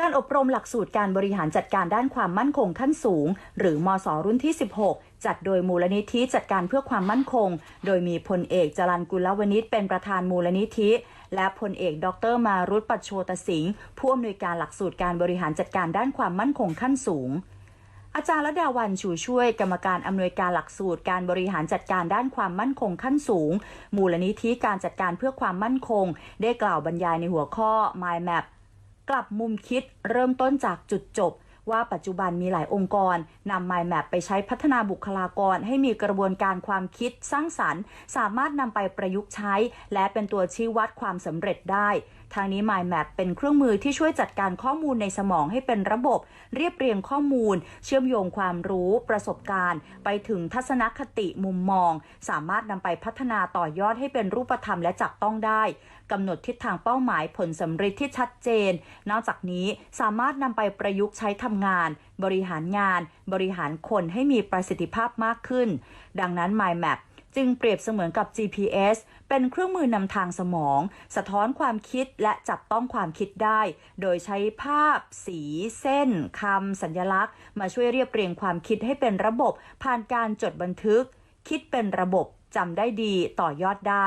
การอบรมหลักสูตรการบริหารจัดการด้านความมั่นคงขั้นสูง หรือมศรุ่นที่ 16 จัดโดยมูลนิธิจัดการเพื่อความมั่นคง โดยมีพลเอกจรันกุลวณิชเป็นประธานมูลนิธิ และพลเอกดรมารุตปัชโชตสิงห์ผู้อำนวยการหลักสูตรการบริหารจัดการด้านความมั่นคงขั้นสูง อาจารย์ระดาวันชูช่วย กรรมการอำนวยการหลักสูตรการบริหารจัดการด้านความมั่นคงขั้นสูง มูลนิธิการจัดการเพื่อความมั่นคง ได้กล่าวบรรยายในหัวข้อ Mind Map กลับมุมคิดเริ่มต้นจากจุดจบ ว่าปัจจุบันมีหลายองค์กรนำ Mind Map ไปใช้พัฒนาบุคลากร ให้มีกระบวนการความคิดสร้างสรรค์ สามารถนำไปประยุกต์ใช้ และเป็นตัวชี้วัดความสำเร็จได้ ทางนี้ Mind Map เป็นเครื่องมือที่ช่วยจัดการข้อมูลในสมองให้เป็นระบบ เรียบเรียงข้อมูล เชื่อมโยงความรู้ประสบการณ์ ไปถึงทัศนคติมุมมอง สามารถนำไปพัฒนาต่อยอดให้เป็นรูปธรรมและจับต้องได้กำหนดทิศทางเป้าหมายผลสำเร็จที่ชัดเจน นอกจากนี้สามารถนำไปประยุกต์ใช้ทำงาน บริหารงาน บริหารคนให้มีประสิทธิภาพมากขึ้น ดังนั้น MyMap จึงเปรียบเสมือนกับ GPS เป็นเครื่องมือนำทางสมอง สะท้อนความคิดและจับต้องความคิดได้ โดยใช้ภาพ สี เส้นคำสัญลักษณ์ มาช่วยเรียบเรียงความคิดให้เป็นระบบ ผ่านการจดบันทึก คิดเป็นระบบจำได้ดีต่อยอดได้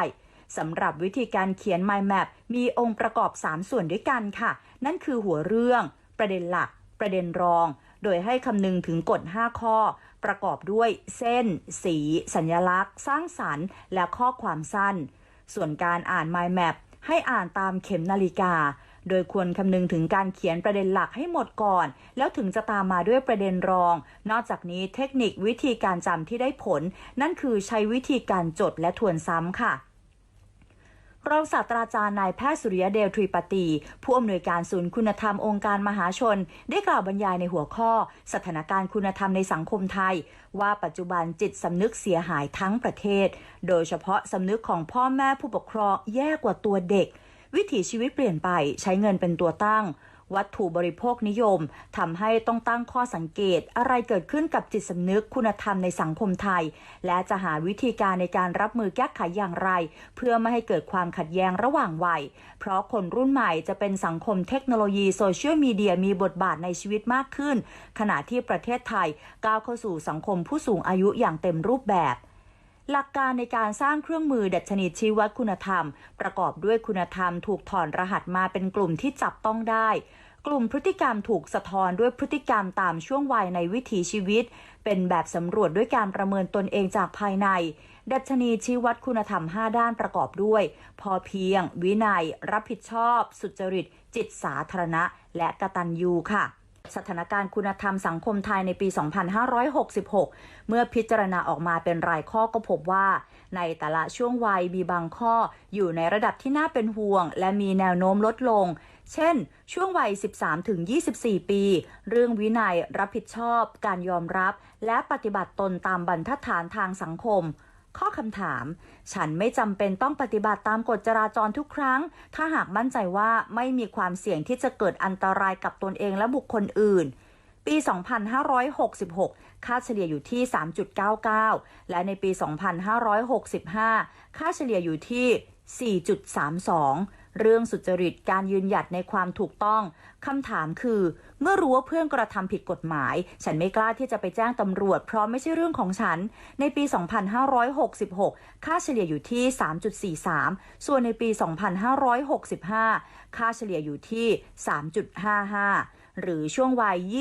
สำหรับวิธีการเขียน Mind Map มีองค์ประกอบ 3 ส่วนด้วยกันค่ะ นั่นคือหัวเรื่อง ประเด็นหลัก ประเด็นรอง โดยให้คำนึงถึงกฎ 5 ข้อ ประกอบด้วยเส้น สี สัญลักษณ์ สร้างสรรค์ และข้อความสั้น ส่วนการอ่าน Mind Map ให้อ่านตามเข็มนาฬิกา โดยควรคำนึงถึงการเขียนประเด็นหลักให้หมดก่อน แล้วถึงจะตามมาด้วยประเด็นรอง นอกจากนี้เทคนิควิธีการจำที่ได้ผล นั่นคือใช้วิธีการจดและทวนซ้ำค่ะ รองศาสตราจารย์นายแพทย์สุริยเดลทรีปตี ผู้อำนวยการศูนย์คุณธรรมองค์การมหาชน ได้กล่าวบรรยายในหัวข้อ สถานการณ์คุณธรรมในสังคมไทย ว่าปัจจุบันจิตสำนึกเสียหายทั้งประเทศ โดยเฉพาะสำนึกของพ่อแม่ผู้ปกครองแย่กว่าตัวเด็ก วิถีชีวิตเปลี่ยนไปใช้เงินเป็นตัวตั้ง วัตถุบริโภคนิยมทำให้ต้องตั้งข้อสังเกต อะไรเกิดขึ้นกับจิตสำนึกคุณธรรมในสังคมไทย และจะหาวิธีการในการรับมือแก้ไขอย่างไร เพื่อไม่ให้เกิดความขัดแย้งระหว่างวัย เพราะคนรุ่นใหม่จะเป็นสังคมเทคโนโลยีโซเชียลมีเดียมีบทบาทในชีวิตมากขึ้น ขณะที่ประเทศไทยก้าวเข้าสู่สังคมผู้สูงอายุอย่างเต็มรูปแบบหลักการในการสร้างเครื่องมือดัชนีชี้วัดคุณธรรม ประกอบด้วยคุณธรรมถูกถอนรหัสมาเป็นกลุ่มที่จับต้องได้ กลุ่มพฤติกรรมถูกสะท้อนด้วยพฤติกรรมตามช่วงวัยในวิถีชีวิต เป็นแบบสำรวจด้วยการประเมินตนเองจากภายใน ดัชนีชี้วัดคุณธรรม 5 ด้านประกอบด้วย พอเพียง วินัย รับผิดชอบ สุจริต จิตสาธารณะ และกตัญญูค่ะ สถานการณ์คุณธรรมสังคมไทยในปี 2566 เมื่อพิจารณาออกมาเป็นรายข้อก็พบว่า ในแต่ละช่วงวัยมีบางข้ออยู่ในระดับที่น่าเป็นห่วง และมีแนวโน้มลดลง เช่น ช่วงวัย 13-24 ปี เรื่องวินัยรับผิดชอบ การยอมรับ และปฏิบัติตนตามบรรทัดฐานทางสังคม ข้อคำถาม ฉันไม่จำเป็นต้องปฏิบัติตามกฎจราจรทุกครั้ง ถ้าหากมั่นใจว่าไม่มีความเสี่ยงที่จะเกิดอันตรายกับตนเองและบุคคลอื่น ปี 2566 ค่าเฉลี่ยอยู่ที่ 3.99 และในปี 2565 ค่าเฉลี่ยอยู่ที่ 4.32 เรื่องสุจริตการยืนหยัดในความถูกต้องคำถามคือ เมื่อรู้ว่าเพื่อนกระทำผิดกฎหมาย ฉันไม่กล้าที่จะไปแจ้งตำรวจ เพราะไม่ใช่เรื่องของฉัน ในปี 2566 ค่าเฉลี่ยอยู่ที่ 3.43 ส่วนในปี 2565 ค่าเฉลี่ยอยู่ที่ 3.55หรือช่วงวัย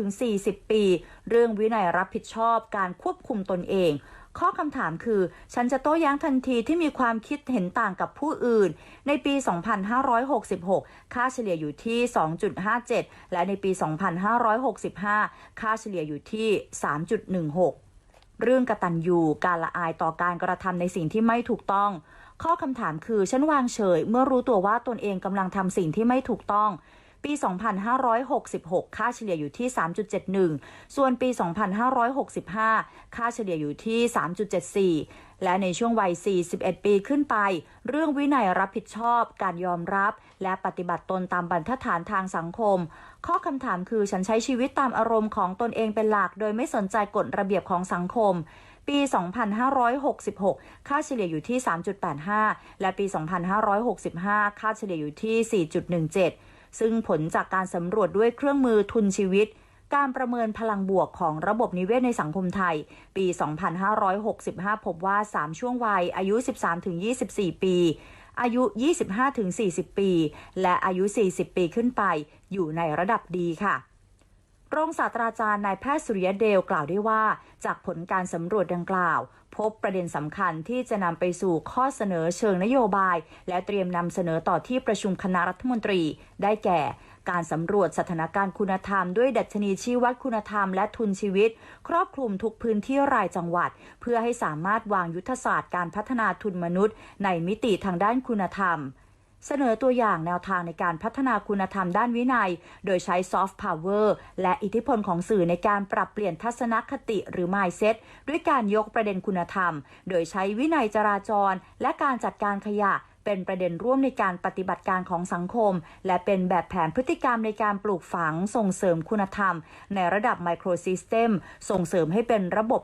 25-40 ปี เรื่องวินัยรับผิดชอบการควบคุมตนเอง ข้อคำถามคือ ฉันจะโต้แย้งทันทีที่มีความคิดเห็นต่างกับผู้อื่น ในปี 2566 ค่าเฉลี่ยอยู่ที่ 2.57 และในปี 2565 ค่าเฉลี่ยอยู่ที่ 3.16 เรื่องกตัญญูการละอายต่อการกระทำในสิ่งที่ไม่ถูกต้อง ข้อคำถามคือ ฉันวางเฉย เมื่อรู้ตัวว่าตนเองกำลังทำสิ่งที่ไม่ถูกต้อง ปี 2566 ค่าเฉลี่ยอยู่ที่ 3.71 ส่วนปี 2565 ค่าเฉลี่ยอยู่ที่ 3.74 และในช่วงวัย 41 ปีขึ้นไป เรื่องวินัยรับผิดชอบ การยอมรับ และปฏิบัติตนตามบรรทัดฐานทางสังคม ข้อคำถามคือฉันใช้ชีวิตตามอารมณ์ของตนเองเป็นหลัก โดยไม่สนใจกฎระเบียบของสังคมปี 2566 ค่าเฉลี่ยอยู่ที่ 3.85 และปี 2565 ค่าเฉลี่ยอยู่ที่ 4.17 ซึ่งผลจากการสำรวจด้วยเครื่องมือทุนชีวิต การประเมินพลังบวกของระบบนิเวศในสังคมไทย ปี 2565 พบว่า 3 ช่วงวัย อายุ 13-24 ปีอายุ 25-40 ปี และอายุ 40 ปีขึ้นไป อยู่ในระดับดีค่ะ รองศาสตราจารย์นายแพทย์สุริยเดลกล่าวได้ว่า จากผลการสำรวจดังกล่าว พบประเด็นสำคัญที่จะนำไปสู่ข้อเสนอเชิงนโยบาย และเตรียมนำเสนอต่อที่ประชุมคณะรัฐมนตรี ได้แก่ การสำรวจสถานการณ์คุณธรรมด้วยดัชนีชี้วัดคุณธรรมและทุนชีวิต ครอบคลุมทุกพื้นที่รายจังหวัด เพื่อให้สามารถวางยุทธศาสตร์การพัฒนาทุนมนุษย์ ในมิติทางด้านคุณธรรม เสนอตัวอย่างแนวทางในการพัฒนาคุณธรรมด้านวินัย โดยใช้ซอฟต์พาวเวอร์และอิทธิพลของสื่อในการปรับเปลี่ยนทัศนคติหรือ mindset ด้วยการยกประเด็นคุณธรรม โดยใช้วินัยจราจร และการจัดการขยะเป็นประเด็นร่วมในการปฏิบัติการของสังคม และเป็นแบบแผนพฤติกรรมในการปลูกฝังส่งเสริมคุณธรรม ในระดับไมโครซิสเต็มส่งเสริมให้เป็นระบบ